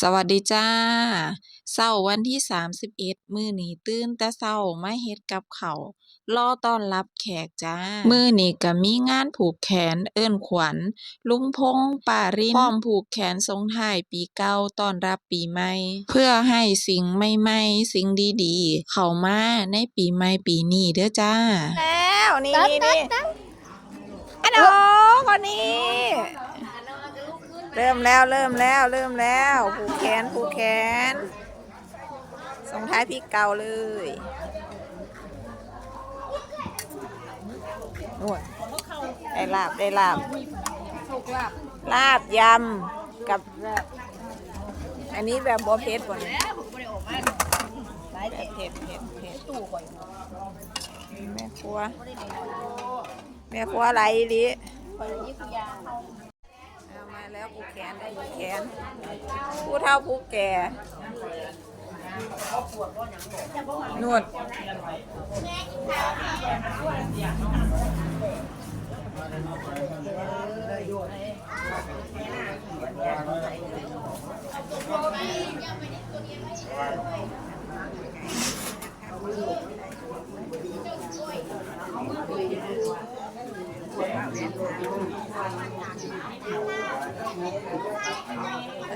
สวัสดีจ้าเช้าวันที่ 31 มื้อนี้ตื่นแต่เช้ามาเฮ็ดกับข้าวรอต้อนรับแขกจ้า มื้อนี้ก็มีงานผูกแขนเอิ้นขวัญ ลุงพงษ์ป้ารินพร้อมผูกแขนส่งท้ายปีเก่าต้อนรับปีใหม่ เพื่อให้สิ่งใหม่ๆ สิ่งดีๆ เข้ามาในปีใหม่ปีนี้เด้อจ้า แล้วนี่นี่นี่อันโดคนนี้ เริ่มแล้วเริ่มแล้วเริ่มแล้วผูกแขนผูกแขนส่งท้ายพี่เก่าเลยนู่นได้ลาบได้ลาบลาบยำกับ อันนี้แบบบัวเพชรก่อนแบบเผ็ดเผ็ดเผ็ดแม่ครัวแม่ครัวอะไรดิาผูกแขนได้ผูกแขน ผู้เฒ่าผู้แก่นวด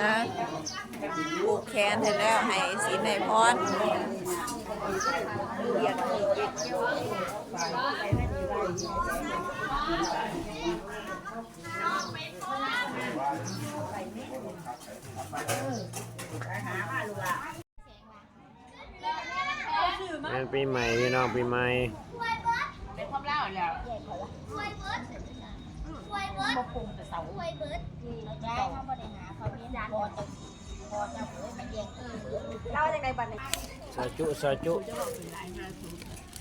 นะผูกแขนเสร็จแล้วให้ศีให้พรงานปีใหม่พี่น้องปีใหม่เล่าแล้ว จากไหนบัดนี้ซอยจุซอยจุ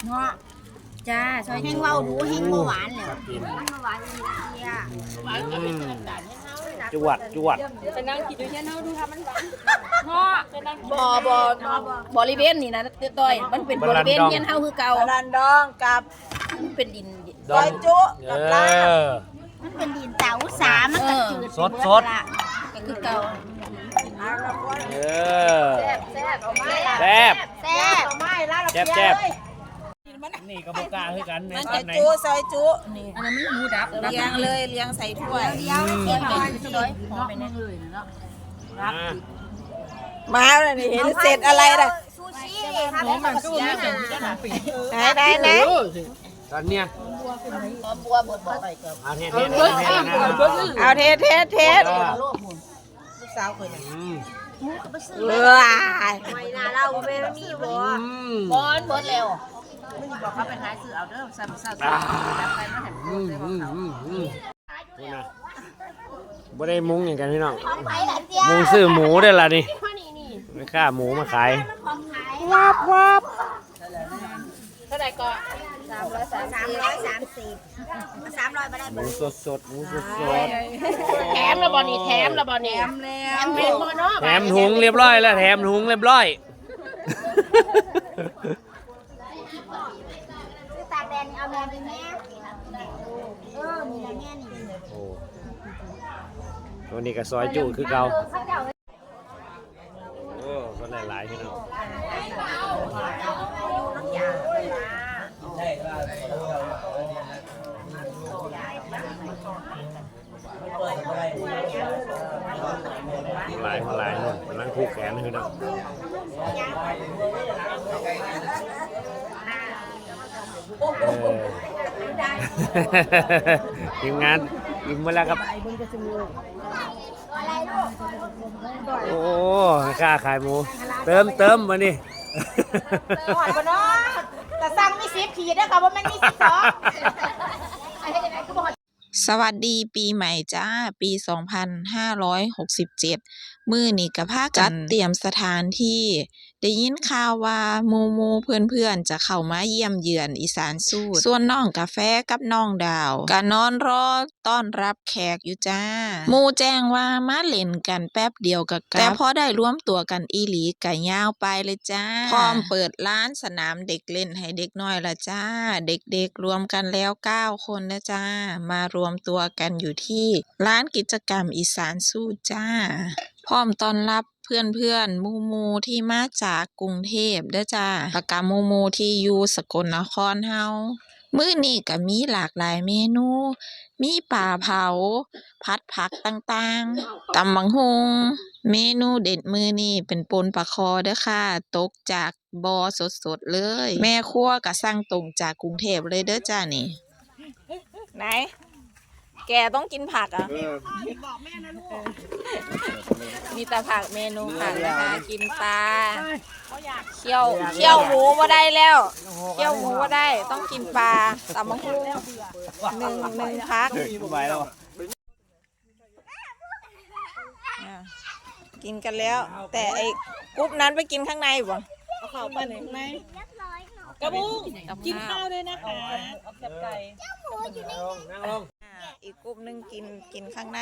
เนาะจ้าซอยแห้งเว้าหนูแห้งเบาหวานแล้วกินเบาหวานอยู่ในเสียอืมจวดจวดบ่บ่บริเวณนี่นะต้อยมันเป็นบริเวณเฮียนเฮาคือเก่าดันดองกับมันเป็นดินซอยจุเอกับลาบอ มันเป็นดินเตาสามันก็จืดสดสด ก็คือเก่าเออแซ่บเอาไม้แซ่บแซ่บเอาไม้ลาดแซ่บแซ่บนี่ก็บกล้าคือกันในซอัอยนไหนจุซอยจุนี่อันนั้นมันหมูดับเลี้ยงเลยเลี้ยงใส่ถ้วยเดียวเสียหอยสวยหอมไปเนี่ยอ่ามาแล้วนี่เห็นเสร็จอะไรล่ะซูชิครับมันก็มีเป็นเจ้าหน้าปีไหนไหนไหน ตอนเนี้ยหอมบัวบดบ่ไปก็เอาเทศเทศเทศนะเอาเทสเทสเทสโลกหมุนลูกสาวเคยอืมหมูก็ไปซื้อเออไม่น่าเราไม่มีบ่อืมบอลเบิดแล้วมึงบอกเขาไปหาซื้อเอาเด้อซ้ำซ้ำซ้ำไปมาให้อืมอืมอืมอืมพูดนะบ่ได้มุ้งอย่างกันพี่น้องไปล่ะเตี้ยมุงซื้อหมูได้ละนี่นี่นี่ไม่ค่าหมูมาขายของขายวับวับเท่าไหร่ก็สามร้อยสามสามร้อยสามสิบสามร้อยไปได้หมูสดสดๆหมูสดสดแถมระบอนี่แถมระบอนี่แถมแล้วแถมเป็นโมโน่แถมถุงเรียบร้อยแล้วแถมถุงเรียบร้อยซื้อตากแดดนี่เอาแม่เป็นแม่เออนี่ละแม่นี่โอ้ตัวนี้ก็ซอยจุคือเก่าเขาเจ้าโอ้ก็หลายๆพี่น้อง หลายหลายนู่นกำลังคู่แขนพี่น้องเออทีมงานอิ่มมาแล้วครับ โอ้ค่าขายหมู เติมเติมมานี่หอดบ่เนาะ สั่งมีสิบขีดนะคะว่ามันมีสิบสองไอ้เด็กก็บอกสวัสดีปีใหม่จ้า ปี 2567 มื้อนี้ก็พากันจัดเตรียมสถานที่ ได้ยินข่าวว่าหมู่หมู่เพื่อนๆจะเข้ามาเยี่ยมเยือนอีสานสูตรส่วนน้องกาแฟกับน้องดาวก็นอนรอต้อนรับแขกอยู่จ้าหมู่แจ้งว่ามาเล่นกันแป๊บเดียวก็กลับแต่พอได้รวมตัวกันอีหลีก็ยาวไปเลยจ้า พร้อมเปิดร้านสนามเด็กเล่นให้เด็กน้อยละจ้า เด็กๆรวมกันแล้ว9คนนะจ้า มารวมตัวกันอยู่ที่ ร้านกิจกรรมอีสานสู้จ้า พร้อมต้อนรับ เพื่อนๆหมู่หมู่ที่มาจากกรุงเทพเด้อจ้าแล้วก็มูมูที่อยู่สกลนครเฮามื้อนี้ก็มีหลากหลายเมนู มีปลาเผาผัดผักต่างๆตำบักหุงเมนูเด็ดมื้อนี้เป็นปนปลาคอเด้อค่ะ ตกจากบ่อสดๆเลย แม่ครัวก็สั่งตรงจากกรุงเทพเลยเด้อจ้านี่ ไหน แกต้องกินผักอะ เออมีแต่ผักเมนูผักนะคะ กินปลาเคี่ยวเคี่ยวหมูมาได้แล้วเคี่ยวหมูมาได้ ต้องกินปลาตำมะฮุ่งหนึ่งหนึ่งพักสบายแล้วอะกินกันแล้ว แต่ไอ้กรุ๊ปนั้นไปกินข้างในบ่เอาข้าวไปไหนข้างในกระบุงกับกินข้าข้าววด้วยนะคะเอากับไก่ นั่งลง อีกกลุ่มหนึงกินกินข้างใน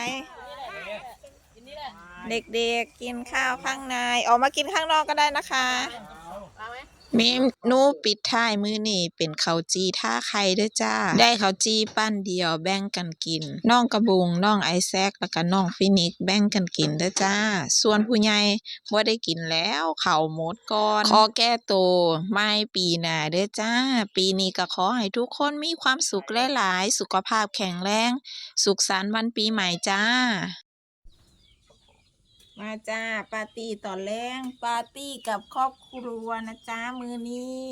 เด็กๆกินข้าวข้างใน ออกมากินข้างนอกก็ได้นะคะ เมนูปิดท้ายมื้อนี้เป็นข้าวจีท่าไข่เด้อจ้า ได้ข้าวจีปั้นเดียวแบ่งกันกิน น้องกระบุง น้องไอแซกแล้วก็น้องฟินิกแบ่งกันกินเด้อจ้า ส่วนผู้ใหญ่บ่ได้กินแล้วเข้าหมดก่อน ขอแก้โตวไม่ปีหน้าเด้อจ้า ปีนี้ก็ขอให้ทุกคนมีความสุขหลายๆ สุขภาพแข็งแรง สุขสันต์วันปีใหม่จ้า มาจ้าปาร์ตี้ตอนแรงปาร์ตี้กับครอบครัวนะจ้ามือนี้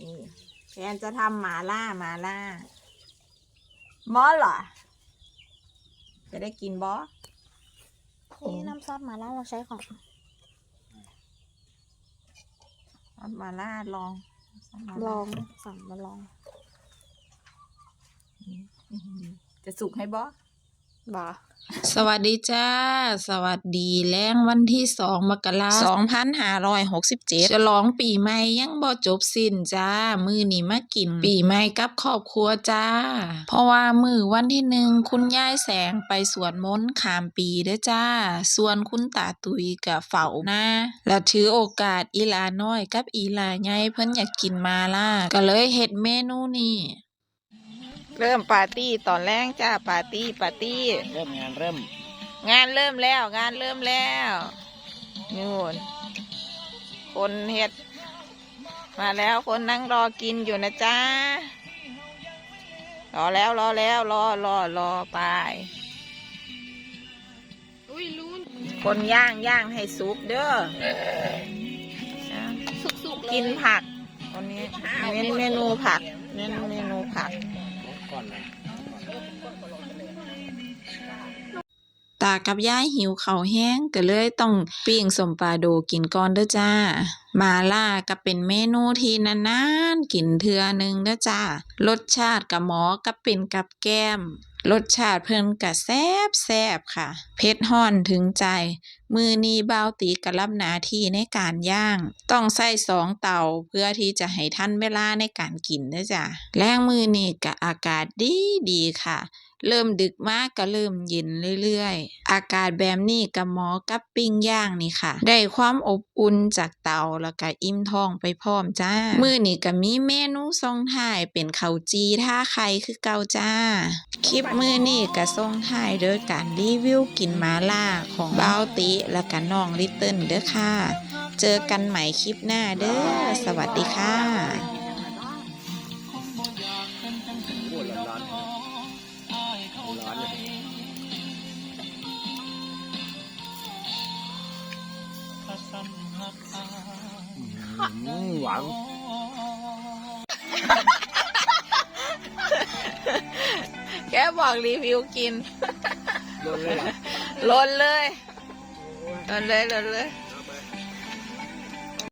นี่แฟนจะทำหมาล่าหมาล่ามอสเหรอ จะได้กินบอสนี่น้ำซอสหมาล่าเราใช้ของซอสหมาล่าลองซสหมาลล่าองสั่งมาลอง จะสุกให้บอส บ่าสวัสดีจ้า สวัสดีแรงวันที่สองมกราสองพันห้าร้อยหกสิบเจ็ดฉลองปีใหม่ยังบ่จบสิ้นจ้า มือนี้มากิน ปีใหม่กับครอบครัวจ้า เพราะว่ามือวันที่หนึ่งคุณยายแสงไปสวดมนต์ขามปีเด้อจ้า ส่วนคุณตาตุยกับเฝ้าหน้าและถือโอกาสอีหลาน้อยกับอีหลาใหญ่เพิ่นอยากกินมาล่าก็เลยเฮ็ดเมนูนี้ เริ่มปาร์ตี้ตอนแรกจ้าปาร์ตี้ปาร์ตี้ เริ่มงานเริ่ม งานเริ่มแล้ว งานเริ่มแล้วนู่นคนเฮ็ด มาแล้วคนนั่งรอกินอยู่นะจ๊ะรอแล้วรอแล้วรอรอรอไปคนย่างย่างให้สุกเด้อนะสุกๆเลยกินผักวันนี้เมนเมนูผักเมนูเมนูผัก ก่อนเลยตากับยายหิวเข้าแห้งก็เลยต้องปิ้งสมปลาโดกินก่อนเด้อจ้า มาล่าก็เป็นเมนูที่นานๆกินเทื่อหนึงเด้อจ้า รสชาติกับหมอก็เป็นกับแก้ม รสชาติเพิ่นก็แซ่บแซบค่ะ เผ็ดฮ้อนถึงใจมือนี้บ่าวตีกะรับหน้าที่ในการย่าง ต้องใส่สองเตาเพื่อที่จะให้ทันเวลาในการกินเด้อจ้าแรงมือนี้ก็อากาศดีดีค่ะ เริ่มดึกมากก็เริ่มเย็นเรื่อยๆ อากาศแบบนี้กับหมอกับปิ้งย่างนี่ค่ะ ได้ความอบอุ่นจากเตาแล้วก็อิ่มท้องไปพร้อมจ้า มื้อนี้ก็มีเมนูทรงท้ายเป็นข้าวจีท่าไข่คือเก่าจ้า คลิปมื้อนี้ก็ทรงท้ายโดยการรีวิวกินมาล่าของบาวติและก็น้องลิตเติ้ลเด้อค่ะ เจอกันใหม่คลิปหน้าเด้อ สวัสดีค่ะปวดร้อนๆร้อนเลยอืมหวานแกบอกรีวิวกินโดนเลยเหรอลนเลยลนเลย ลนเลย